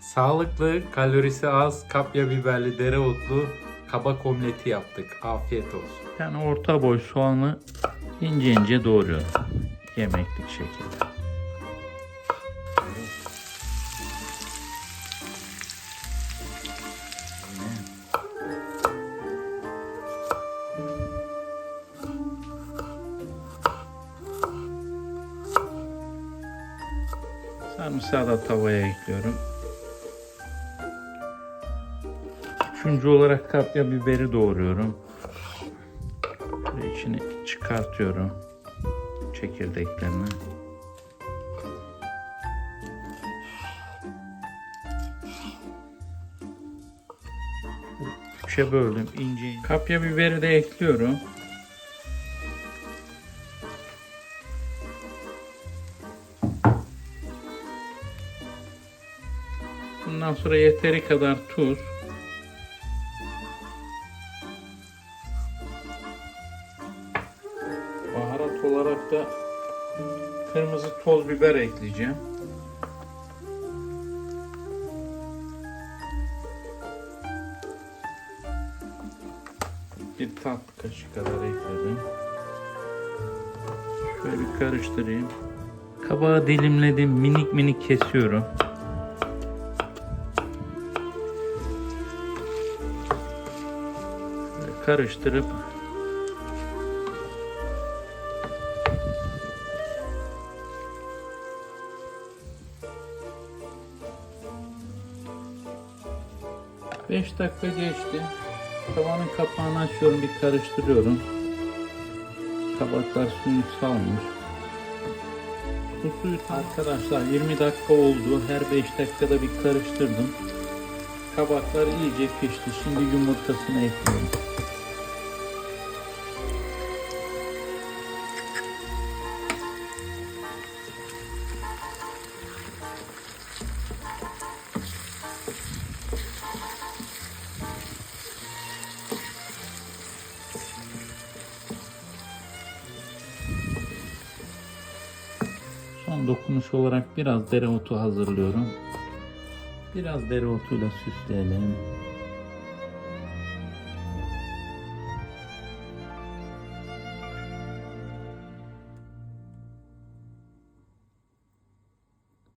Sağlıklı, kalorisi az, kapya biberli, dereotlu kabak omleti yaptık. Afiyet olsun. Yani orta boy soğanı ince ince doğruyorum. Yemeklik şekilde. Sarımsağı da tavaya ekliyorum. Üçüncü olarak kapya biberi doğruyorum. Şöyle içini çıkartıyorum. Çekirdeklerini. Üçe böldüm ince ince. Kapya biberi de ekliyorum. Bundan sonra yeteri kadar tuz. Baharat olarak da kırmızı toz biber ekleyeceğim. Bir tatlı kaşığı kadar ekledim. Şöyle bir karıştırayım. Kabağı dilimledim, minik minik kesiyorum. Karıştırıp Beş dakika geçti. Tavanın kapağını açıyorum, bir karıştırıyorum. Kabaklar suyunu salmış. Bu suyu arkadaşlar 20 dakika oldu. Her 5 dakikada bir karıştırdım. Kabaklar iyice pişti. Şimdi yumurtasını ekliyorum. Son dokunuş olarak biraz dereotu hazırlıyorum. Biraz dereotuyla süsleyelim.